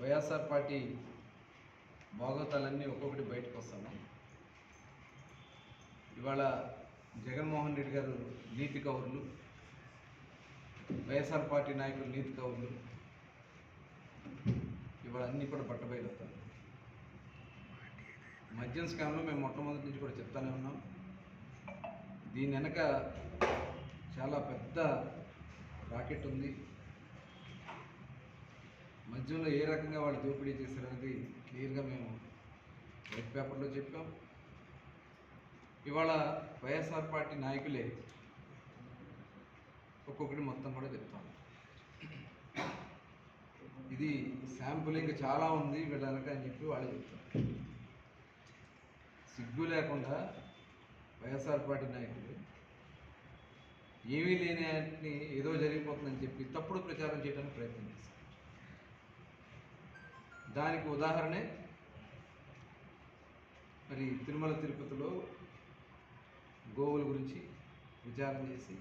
YSR party భాగవతాలన్నీ ఒక్కొక్కటి బయటకు వస్తాము ఇవాళ జగన్మోహన్ రెడ్డి గారు నీతి కౌరులు వైఎస్ఆర్ పార్టీ నాయకులు నీతి కౌరులు ఇవాళ అన్నీ కూడా బట్టబయలుతారు మద్యం స్కామ్లో మేము మొట్టమొదటి నుంచి కూడా చెప్తానే ఉన్నాం. దీని వెనక చాలా పెద్ద రాకెట్ ఉంది. మద్యంలో ఏ రకంగా వాళ్ళు దోపిడీ చేశారనేది క్లియర్గా మేము వైట్ పేపర్లో చెప్పాం. ఇవాళ వైఎస్ఆర్ పార్టీ నాయకులే ఒక్కొక్కటి మొత్తం కూడా చెప్తాం. ఇది శాంపులింగ్ చాలా ఉంది వీళ్ళనక అని చెప్పి వాళ్ళే చెప్తారు. సిగ్గు లేకుండా వైఎస్ఆర్ పార్టీ నాయకులు ఏమీ లేని వాటిని ఏదో జరిగిపోతుందని చెప్పి తప్పుడు ప్రచారం చేయడానికి ప్రయత్నం చేస్తారు దానికి ఉదాహరణే మరి తిరుమల తిరుపతిలో గోవుల గురించి విచారణ చేసి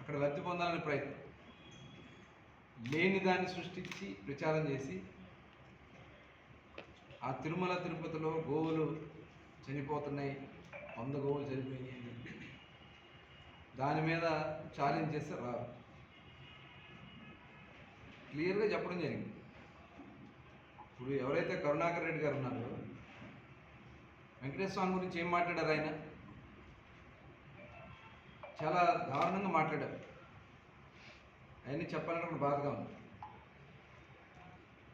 అక్కడ లబ్ధి పొందాలని ప్రయత్నం లేని దాన్ని సృష్టించి ప్రచారం చేసి ఆ తిరుమల తిరుపతిలో గోవులు చనిపోతున్నాయి వంద గోవులు చనిపోయినాయి అని చెప్పి దాని మీద ఛాలెంజ్ చేస్తే రాదు. క్లియర్గా చెప్పడం జరిగింది. ఇప్పుడు ఎవరైతే కరుణాకర్ రెడ్డి గారు ఉన్నారో వెంకటేశ్వర స్వామి గురించి ఏం మాట్లాడారు ఆయన? చాలా దారుణంగా మాట్లాడారు. అవన్నీ చెప్పాలంటే కూడా బాధగా ఉంది.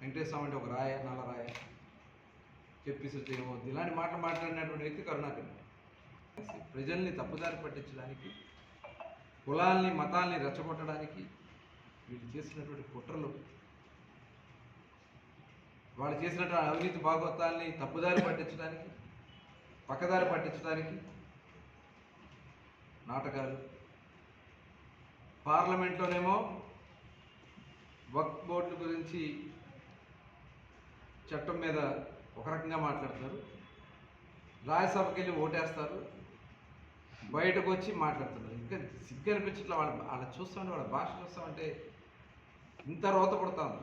వెంకటేశ్వర స్వామి అంటే ఒక రాయ నల్ల రాయ చెప్పేసి చేయవద్దు ఇలాంటి మాటలు మాట్లాడినటువంటి వ్యక్తి కరుణాకర్ రెడ్డి. ప్రజల్ని తప్పుదారి పట్టించడానికి కులాల్ని మతాల్ని రెచ్చగొట్టడానికి వీళ్ళు చేసినటువంటి కుట్రలు వాళ్ళు చేసినటువంటి అవినీతి భాగవతాల్ని తప్పుదారి పట్టించడానికి పక్కదారి పట్టించడానికి నాటకాలు. పార్లమెంట్లోనేమో వక్ బోర్డు గురించి చట్టం మీద ఒక రకంగా మాట్లాడతారు రాజ్యసభకి వెళ్ళి ఓటేస్తారు. బయటకు వచ్చి మాట్లాడుతున్నారు. ఇంకా సిగ్గు అనిపించట్లే వాళ్ళ వాళ్ళ చూస్తామంటే వాళ్ళ భాష చూస్తామంటే ఇంత రోత పడుతుంది.